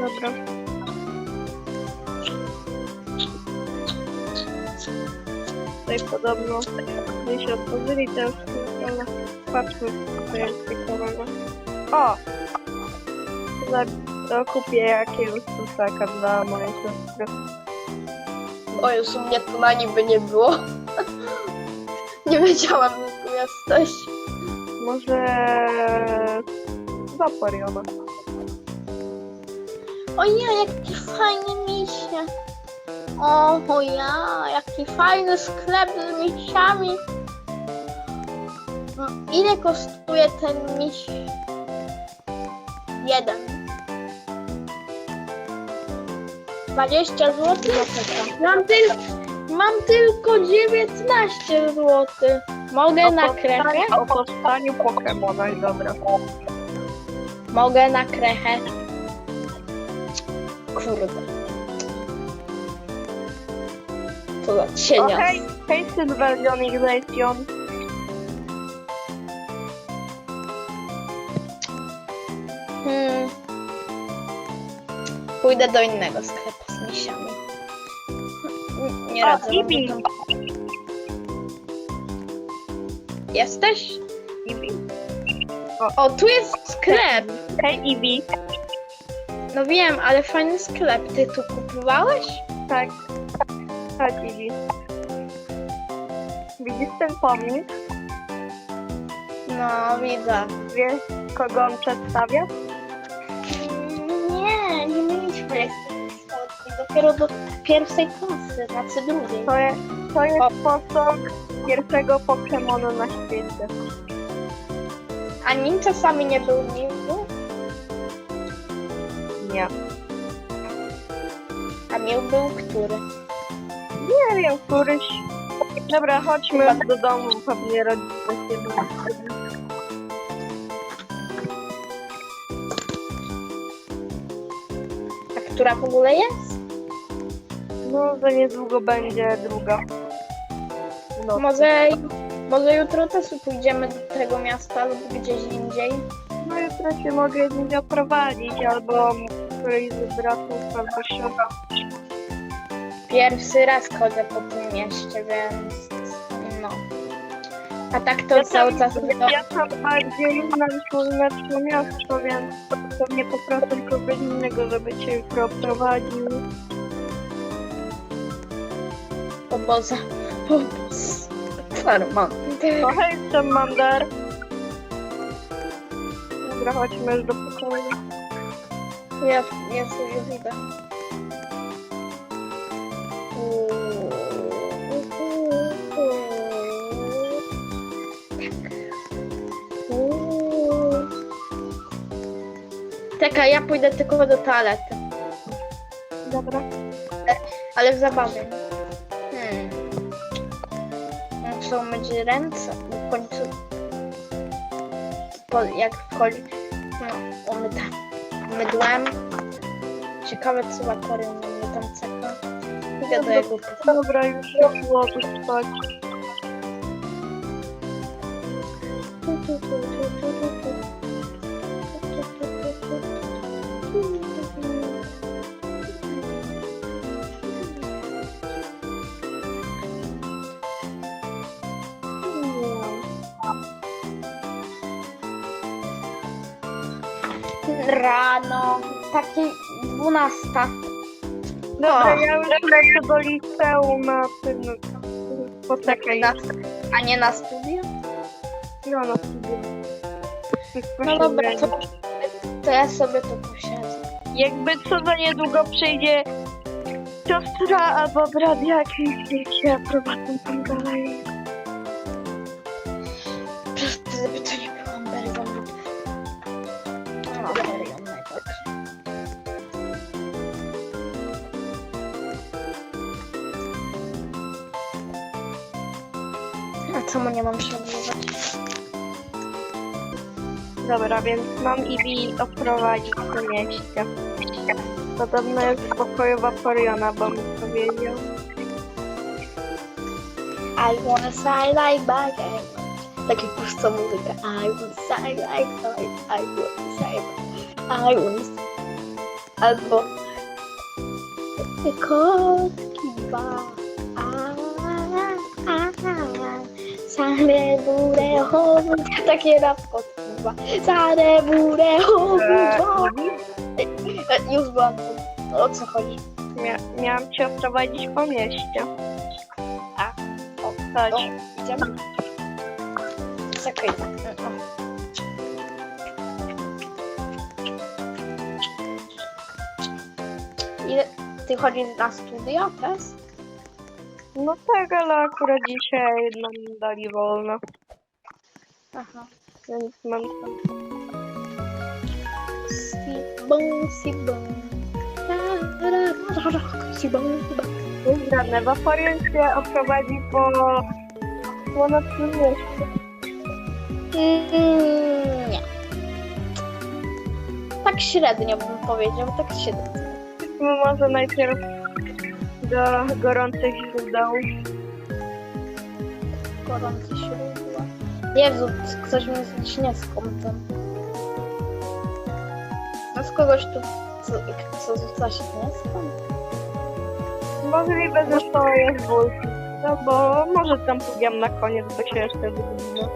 Dobra. Tutaj podobno gdzieś otworzyli teraz, ale patrzmy, co jest ciekawego. O! To kupię jakiegoś susaka dla mojej siostry. O, już u mnie tu na niby nie było. nie wiedziałam, że tu jesteś. Może... Vaporiona. O ja, jaki fajny misie. O, o ja, jaki fajny sklep z misiami. Mm, Ile kosztuje ten miś? Jeden. 20 zł? Mam, tyl mam tylko 19 zł. Mogę na krechę? O powstaniu Pokemona i dobra. Mogę na krechę. Kurde. To za cienia. Okej, hej Glaceon. Hmm. Pójdę do innego sklepu z misiami. N- Nie O, radzę. Ibi. wam tam. Jesteś? Ibi. O, tu jest sklep. Hej Ibi. No wiem, ale fajny sklep. Ty tu kupowałeś? Tak. Tak Ibi. Widzisz ten pomnik? No, widzę. Wiesz kogo on przedstawia? Nie, nie mieliśmy jeszcze historii. Dopiero do pierwszej klasy, znaczy drugiej. To jest, to jest posąg pierwszego Pokemona na świecie. A nim czasami nie był miły? Nie. A mił był który? Nie wiem, któryś... Dobra, chodźmy do domu, pewnie rodzice się. A która w ogóle jest? No, za niedługo będzie druga. No, Może, może jutro też pójdziemy do tego miasta lub gdzieś indziej. no jutro się mogę z nimi oprowadzić, albo któryś z bratów, albo siostra. Pierwszy raz chodzę po tym mieście, więc no. A tak to Ja cały tam- czas do... Ja tam bardziej na słoneczne miasto, więc pewnie poproszę kogoś innego, żeby cię jutro oprowadził. O Boże. O Boże. Karma. No hej, tam Mandar. Dobra, chodźmy już do pokoju. Ja, ja sobie idę. Czekaj, ja pójdę tylko do toalety, Dobra. ale w zabawie. Hmm. Muszę myć ręce w końcu. Po, jak wchodzi, no, umyta mydłem. Ciekawe, co na mnie tam czeka. Idę do jego. Dobra, już się ułożyć spać. Rano, taki 12. Dobra, O. ja już lecę do liceum na tym... Poczekaj, Na, a nie na studia? no na studium. No dobra, to, to ja sobie tu posiedzę. Jakby co za niedługo przyjdzie siostra albo brat jakiś, niech się prowadzą tam dalej. Żeby to czemu nie mam przebywać? Dobra, więc mam Ibi oprowadzić do mieście. Podobno jest pokoju Vaporiona, bo mi powiedział. I wanna say like back Takie puszcza muzyka. I wanna say like back I wanna say I wanna Albo te kotki Sare burę chowu. Takie rap kotki dwa. Sare burę chowu. Już byłam tu. O co chodzi? Mia- miałam cię oprowadzić po mieście. A, O, chodź. o, idziemy. Czekaj. Ile ty chodzisz na studia też? No tak, ale akurat dzisiaj nam dali wolno, Aha. więc mam tam. Ra, Sibą, sibą. Żadne, Vaporion się oprowadzi po słonecznym mieście. Mm, nie. Tak średnio bym powiedział, tak średnio. No może najpierw do gorących źródeł. Gorące źródła. Jezu, ktoś mnie z śnieską ten. No z kogoś tu, co, co rzuca śnieską? Możliwe, że to jest ból. No bo może tam pójdziemy na koniec, bo się jeszcze wygubimy.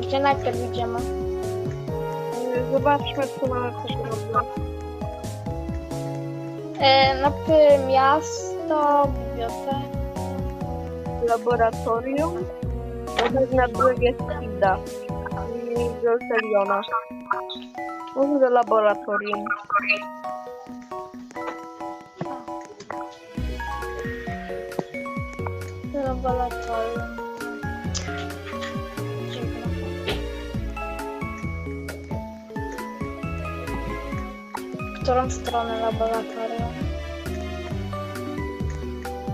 Gdzie najpierw idziemy? Zobaczmy, co mamy drodze. E, najpierw miasto, biblioteka. Laboratorium. Może na drugie Skida. I Jolteliona. Może do laboratorium. Laboratorium. Którą stronę laboratorium?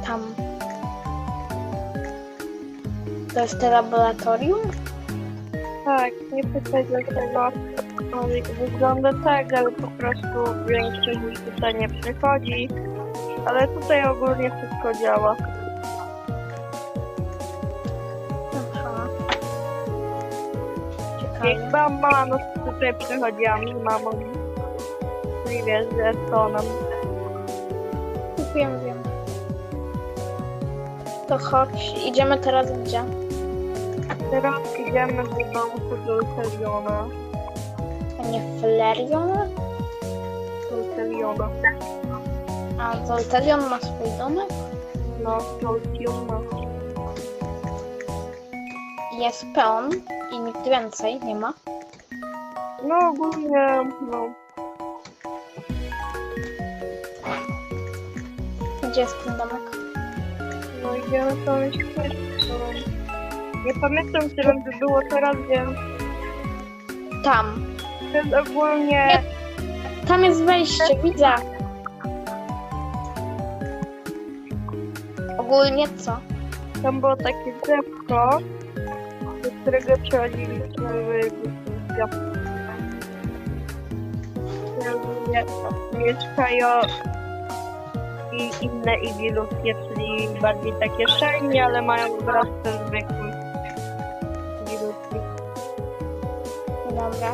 Tam. To jest to laboratorium? Tak, nie pytaj dlaczego wygląda tak, ale po prostu większość mi tutaj nie przychodzi. Ale tutaj ogólnie wszystko działa. Aha. Jak Ciekawe. mama, no tutaj przychodziłam z mamą. I wiesz, że to nam Wiem, wiem. To chodź, idziemy teraz gdzie? Teraz idziemy do domu Jolteliona. A nie Fleriona? Jolteliona. A Zolterion ma swój domek? No, Jolteliona. Jest pełen i nikt więcej nie ma. No ogólnie, no, Gdzie jest ten domek? no idziemy tą ścieżką. Nie pamiętam, którym by było teraz, wiem. Tam. To jest ogólnie... Tam jest wejście, widzę. Ogólnie co? Tam było takie drzewko, do którego przechodziliśmy w ja. Mieszkają i inne igilówki, czyli bardziej takie shiny, ale mają ten zwykły igilówki. Dobra.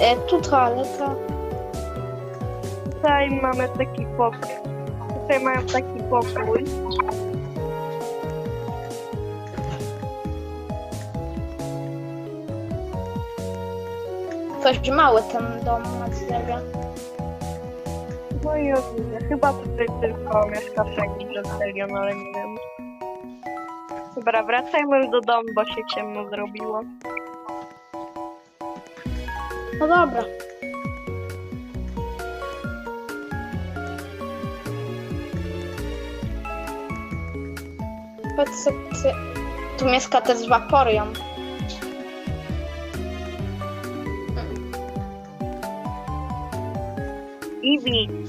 E, tu toaleta. Tutaj mamy taki pokój. Tutaj mają taki pokój. Dość mały ten dom na drzewie. No i ogólnie, chyba tutaj tylko mieszka taki Jolterion, ale nie wiem. Dobra, wracajmy już do domu, bo się ciemno zrobiło. No dobra. Patrz co ty... Tu mieszka też Vaporion. Eevee, Mhm.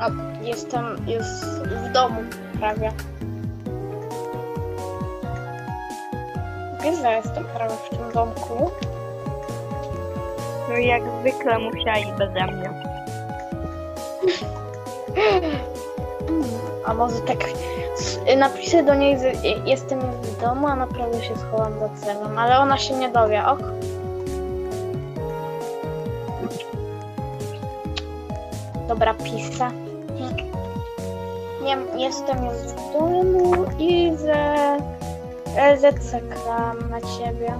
O, jestem już w domu prawie. Wiesz, że jestem prawie w tym domku. no jak zwykle musiała iść beze mnie. A może tak napiszę do niej, że jestem w domu, a naprawdę się schowam za drzewem, ale ona się nie dowie, ok? Dobra, piszę. Nie, jestem już w domu i że czekam na ciebie.